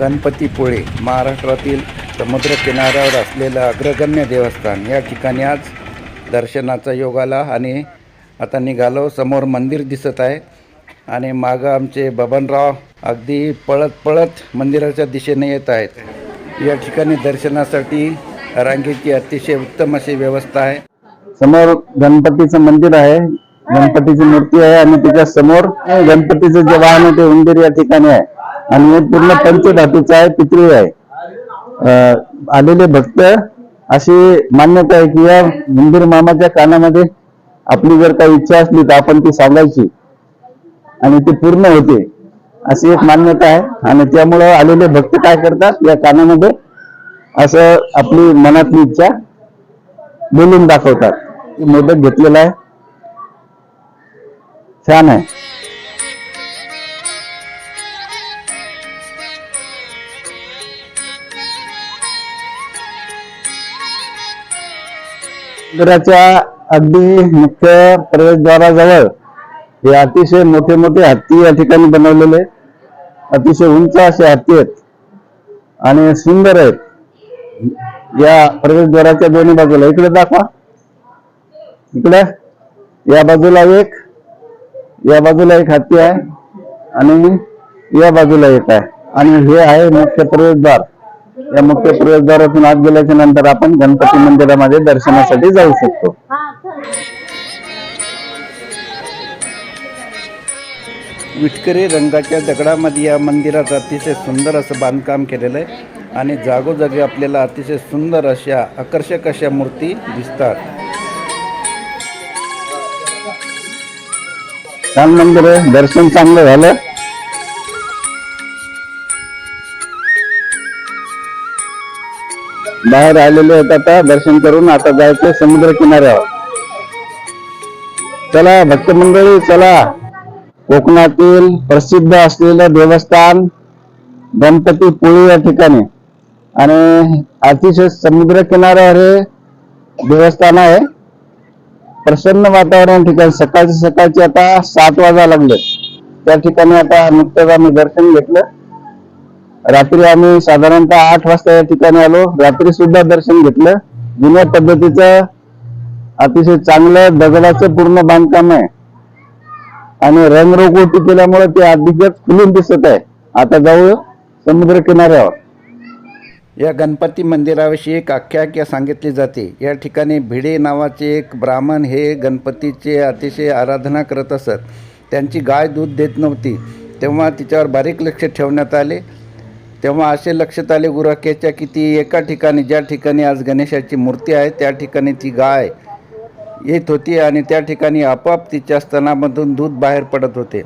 गणपतीपुळे महाराष्ट्रातील समुद्र किनाऱ्यावर असलेलं अग्रगण्य देवस्थान. या ठिकाणी आज दर्शनाचा योग आला आणि आता निघालो. समोर मंदिर दिसत आहे आणि मागं आमचे बबनराव अगदी पळत पळत मंदिराच्या दिशेने येत आहेत. या ठिकाणी दर्शनासाठी रांगेची अतिशय उत्तम अशी व्यवस्था आहे. समोर गणपतीचं मंदिर आहे. गणपतीची मूर्ती आहे आणि त्याच्यासमोर गणपतीचं जे वाहन आहे ते उंदीर या ठिकाणी आहे. आणि हे पूर्ण पंचधातूचं आहे पितळी आहे. आलेले भक्त अशी मान्यता आहे की या उंदीर मामाच्या कानामध्ये आपली जर काही इच्छा असली तर आपण ती सांगायची. आणि ती पूर्ण होते अशी एक मान्यता आहे. आणि त्यामुळं आलेले भक्त काय करतात या कानामध्ये असं आपली मनातली इच्छा बोलून दाखवतात. मोदक घेतलेला आहे. छान आहे. मंदिराच्या अगदी मुख्य प्रवेशद्वाराजवळ हे अतिशय मोठे मोठे हत्ती या ठिकाणी बनवलेले अतिशय उंच असे हत्ती आहेत. आणि सुंदर आहेत. या प्रवेशद्वाराच्या दोन्ही बाजूला इकडे दाखवा. इकडे. या बाजूला एक या बाजूला एक हत्ती आहे आणि या बाजूला एक आहे. आणि हे आहे मुख्य प्रवेशद्वार. या मुख्य प्रवेशद्वारातून आत गेल्याच्यानंतर आपण गणपती मंदिरामध्ये दर्शनासाठी जाऊ शकतो. विटकरी रंगाच्या दगडामध्ये या मंदिरात अतिशय सुंदर असं बांधकाम केलेलं आहे आणि जागोजागी आपल्याला अतिशय सुंदर अशा आकर्षक अशा मूर्ती दिसतात. छान मंदिर दर्शन चांगलं झालं. बाहेर आलेले आहेत आता दर्शन करून आता जायचं समुद्र किनाऱ्यावर. चला भक्त मंडळी चला. कोकणातील प्रसिद्ध असलेलं देवस्थान गणपती पुळी या ठिकाणी. आणि अतिशय समुद्र किनाऱ्यावर हे देवस्थान आहे. प्रसन्न वातावरण ठिकाणी. सकाळचे सकाळचे आता सात वाजा लागले. त्या ठिकाणी आता नुकतंच आम्ही दर्शन घेतलं. रात्री आम्ही साधारणतः आठ वाजता या ठिकाणी आलो. रात्री सुद्धा दर्शन घेतलं. जुन्या पद्धतीचं अतिशय चांगलं दगडाचं पूर्ण बांधकाम आहे. आणि रंगरोगोटी केल्यामुळे ते अधिकच खुलून दिसत आहे. आता जाऊ समुद्र किनाऱ्यावर या गणपती मंदिराविषयी एक आख्यायिका सांगितली जाते. या ठिकाणी भिडे नावाचे एक ब्राह्मण हे गणपतीचे अतिशय आराधना करत असत. त्यांची गाय दूध देत नव्हती. तेव्हा तिच्यावर बारीक लक्ष ठेवण्यात आले. तेव्हा असे लक्षात आले गुराख्याच्या की ती एका ठिकाणी ज्या ठिकाणी आज गणेशाची मूर्ती आहे त्या ठिकाणी ती गाय येत होती आणि त्या ठिकाणी आपोआप तिच्या स्तनामधून दूध बाहेर पडत होते.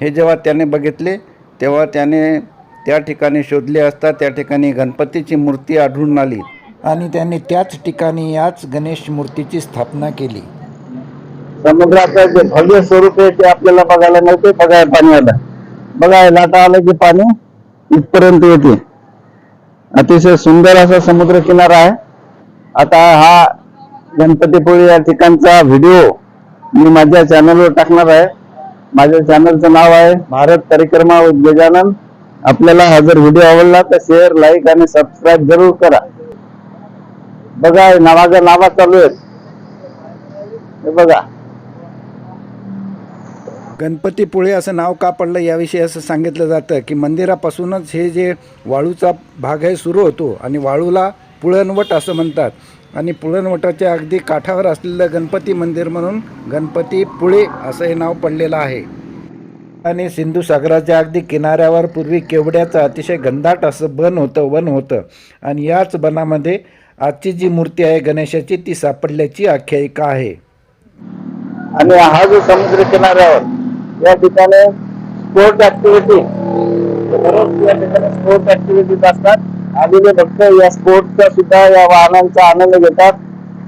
हे जेव्हा त्याने बघितले तेव्हा त्याने त्या ठिकाणी शोधले असता त्या ठिकाणी गणपतीची मूर्ती आढळून आली आणि त्यांनी त्याच ठिकाणी याच गणेश मूर्तीची स्थापना केली. समुद्राचं जे भव्य स्वरूप आहे ते आपल्याला बघायला नव्हते बघायला पाणी आलं. बघा लाटा आलं की पाणी. इथपर्यंत येते. अतिशय सुंदर असा समुद्र किनारा आहे. आता हा गणपतीपुळे या ठिकाणचा व्हिडिओ मी माझ्या चॅनलवर टाकणार आहे. माझ्या चॅनलचं नाव आहे भारत परिक्रमा with गजानन आपल्याला हा जर व्हिडिओ आवडला तर शेअर लाईक आणि सबस्क्राईब जरूर करा. बघा नावाचा नावा चालू आहे. हे बघा. गणपतीपुळे असं नाव का पडलं याविषयी असं सांगितलं जातं की मंदिरापासूनच हे जे वाळूचा भाग आहे सुरू होतो आणि वाळूला पुळणवट असं म्हणतात. आणि पुळणवटाच्या अगदी काठावर असलेलं गणपती मंदिर म्हणून गणपतीपुळे असं हे नाव पडलेलं आहे. आणि सिंधू सागराच्या अगदी किनाऱ्यावर पूर्वी केवड्याचं अतिशय गंधाट असं बन होतं वन होतं. आणि याच बनामध्ये आजची जी मूर्ती आहे गणेशाची ती सापडल्याची आख्यायिका आहे. आणि हा जो समुद्र किनाऱ्यावर या ठिकाणी स्पोर्ट ऍक्टिव्हिटी या ठिकाणी स्पोर्ट ऍक्टिव्हिटीज असतात. आलेले भक्त या स्पोर्टचा सुद्धा या वाहनांचा आनंद घेतात.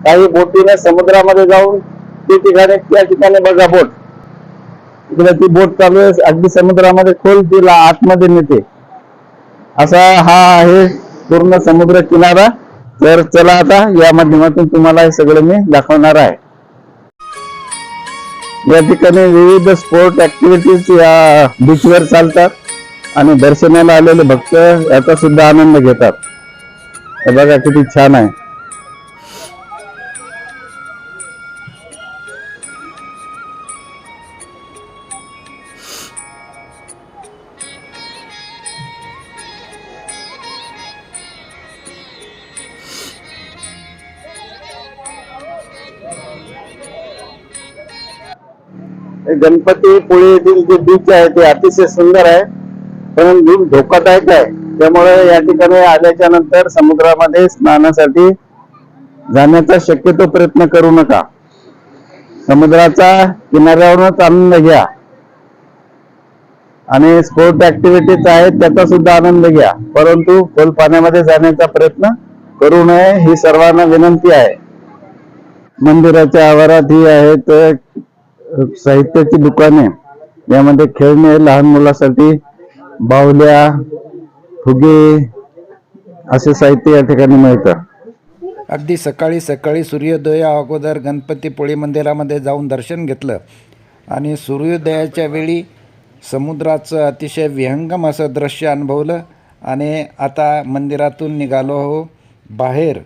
काही बोटीने समुद्रामध्ये जाऊन ते ठिकाणी त्या ठिकाणी बघा बोट. इकडे ती बोट चालू आहे. अगदी समुद्रामध्ये खोल तिला आतमध्ये नेते. असा हा आहे पूर्ण समुद्र किनारा. तर चला आता या माध्यमातून तुम्हाला हे सगळं मी दाखवणार आहे. या ठिकाणी विविध स्पोर्ट ऍक्टिव्हिटीज या बीचवर चालतात आणि दर्शनाला आलेले भक्त याचा सुद्धा आनंद घेतात. हे बघा किती छान आहे. गणपतीपुळे गणपती येथील जे बीच आहे ते अतिशय सुंदर आहे. पण बीच धोकादायक आहे. त्यामुळे या ठिकाणी आल्याच्यानंतर समुद्रामध्ये स्नानासाठी जाण्याचा शक्यतो प्रयत्न करू नका. समुद्राचा किनाऱ्यावरूनच आनंद घ्या. आणि स्पोर्ट ऍक्टिव्हिटीज आहेत त्याचा सुद्धा आनंद घ्या. परंतु खोल पाण्यामध्ये जाण्याचा प्रयत्न करू नये ही सर्वांना विनंती आहे. मंदिराच्या आवारात ही आहेत साहित्याची दुकाने यामध्ये खेळणे लहान मुलासाठी बाहुल्या फुगे असे साहित्य या ठिकाणी मिळतं. अगदी सकाळी सकाळी सूर्योदया अगोदर गणपतीपुळे मंदिरामध्ये जाऊन दर्शन घेतलं. आणि सूर्योदयाच्या वेळी समुद्राचं अतिशय विहंगम असं दृश्य अनुभवलं. आणि आता मंदिरातून निघालो हो बाहेर.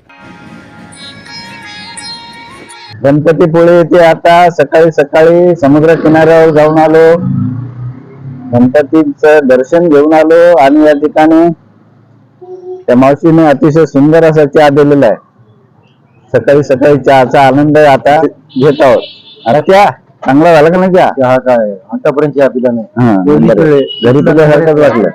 गणपतीपुळे येथे आता. सकाळी सकाळी समुद्र किनाऱ्यावर जाऊन आलो. गणपतीचं दर्शन घेऊन आलो आणि या ठिकाणी त्या मावशीने अतिशय सुंदर असा चहा दिलेला आहे. सकाळी सकाळी चहाचा आनंद आता घेत आहोत. अरे चहा चांगला झाला का नाही चहा? चहा काय? आतापर्यंत चहा पिला नाही. घरी तुझ्यासारखंच वाटलं.